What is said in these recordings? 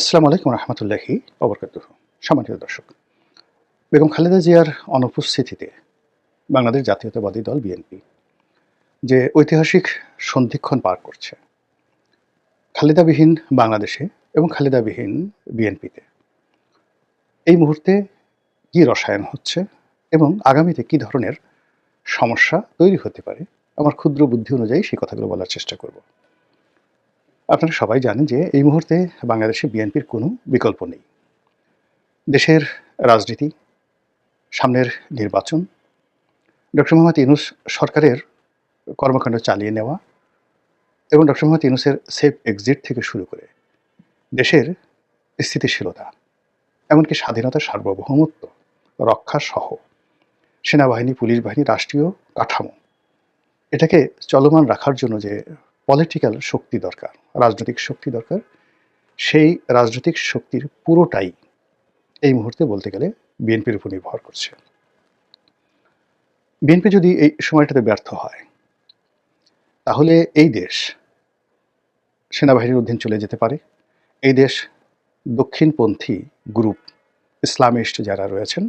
আসসালামু আলাইকুম রহমতুল্লাহি অবরকাত সম্মানিত দর্শক, বেগম খালেদা জিয়ার অনুপস্থিতিতে বাংলাদেশ জাতীয়তাবাদী দল বিএনপি যে ঐতিহাসিক সন্ধিক্ষণ পার করছে, খালেদাবিহীন বাংলাদেশে এবং খালেদাবিহীন বিএনপিতে, এই মুহূর্তে কী রসায়ন হচ্ছে এবং আগামীতে কি ধরনের সমস্যা তৈরি হতে পারে, আমার ক্ষুদ্র বুদ্ধি অনুযায়ী সেই কথাগুলো বলার চেষ্টা করব। আপনারা সবাই জানেন যে এই মুহূর্তে বাংলাদেশে বিএনপির কোনো বিকল্প নেই। দেশের রাজনীতি, সামনের নির্বাচন, ডক্টর মোহাম্মদ ইউনুস সরকারের কর্মকাণ্ড চালিয়ে নেওয়া এবং ডক্টর মোহাম্মদ ইউনুসের সেফ এক্সিট থেকে শুরু করে দেশের স্থিতিশীলতা, এমনকি স্বাধীনতার সার্বভৌমত্ব রক্ষা সহ সেনাবাহিনী, পুলিশ বাহিনী, রাষ্ট্রীয় কাঠামো, এটাকে চলমান রাখার জন্য যে পলিটিক্যাল শক্তি দরকার, রাজনৈতিক শক্তি দরকার। সেই রাজনৈতিক শক্তির পুরোটাই এই মুহূর্তে বলতে গেলে বিএনপির উপর নির্ভর করছে। বিএনপি যদি এই সময়টাতে ব্যর্থ হয়, তাহলে এই দেশ সেনাবাহিনীর অধীন চলে যেতে পারে। এই দেশ দক্ষিণপন্থী গ্রুপ, ইসলামিস্ট যারা রয়েছেন,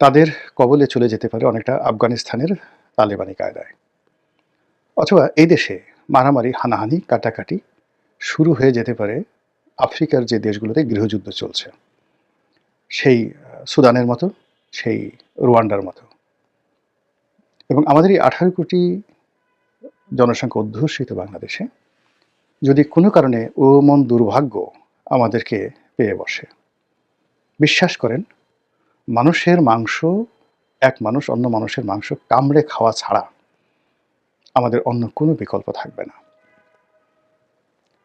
তাদের কবলে চলে যেতে পারে অনেকটা আফগানিস্তানের তালেবানি কায়দায়। অথবা এই দেশে মারামারি, হানাহানি, কাটাকাটি শুরু হয়ে যেতে পারে আফ্রিকার যে দেশগুলোতে গৃহযুদ্ধ চলছে। সেই সুদানের মতো, সেই রুয়ান্ডার মতো। এবং আমাদের এই আঠারো কোটি জনসংখ্যা অধ্যুষিত বাংলাদেশে যদি কোনো কারণে ও মন দুর্ভাগ্য আমাদেরকে পেয়ে বসে, বিশ্বাস করেন, মানুষের মাংস এক মানুষ অন্য মানুষের মাংস কামড়ে খাওয়া ছাড়া আমাদের অন্য কোনো বিকল্প থাকবে না।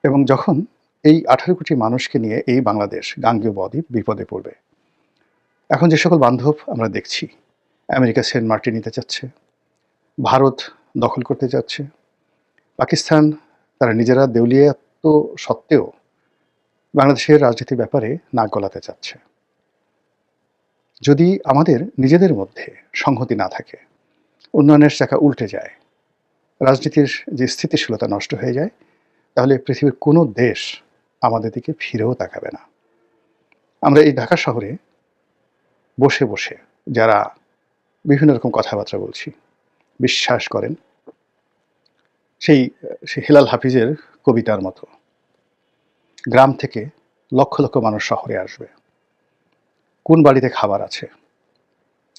এবং যখন এই আঠারো কোটি মানুষকে নিয়ে এই বাংলাদেশ গাঙ্গীয় বদ্বীপ বিপদে পড়বে, এখন যে সকল বান্ধব আমরা দেখছি, আমেরিকা সেন্ট মার্টিন নিতে চাচ্ছে, ভারত দখল করতে চাচ্ছে, পাকিস্তান তারা নিজেরা দেউলিয়াত্ম সত্ত্বেও বাংলাদেশের রাজনীতির ব্যাপারে নাক গলাতে চাচ্ছে। যদি আমাদের নিজেদের মধ্যে সংহতি না থাকে, উন্নয়নের চাকা উল্টে যায় রাজনীতির যে স্থিতিশীলতা নষ্ট হয়ে যায়, তাহলে পৃথিবীর কোনো দেশ আমাদের দিকে ফিরেও তাকাবে না। আমরা এই ঢাকা শহরে বসে বসে যারা বিভিন্ন রকম কথাবার্তা বলছি, বিশ্বাস করেন, সেই হিলাল হাফিজের কবিতার মতো গ্রাম থেকে লক্ষ লক্ষ মানুষ শহরে আসবে। কোন বাড়িতে খাবার আছে?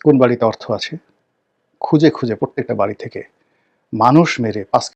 কোন বাড়িতে অর্থ আছে? খুঁজে খুঁজে প্রত্যেকটা বাড়ি থেকে মানুষ মেরে পাঁচ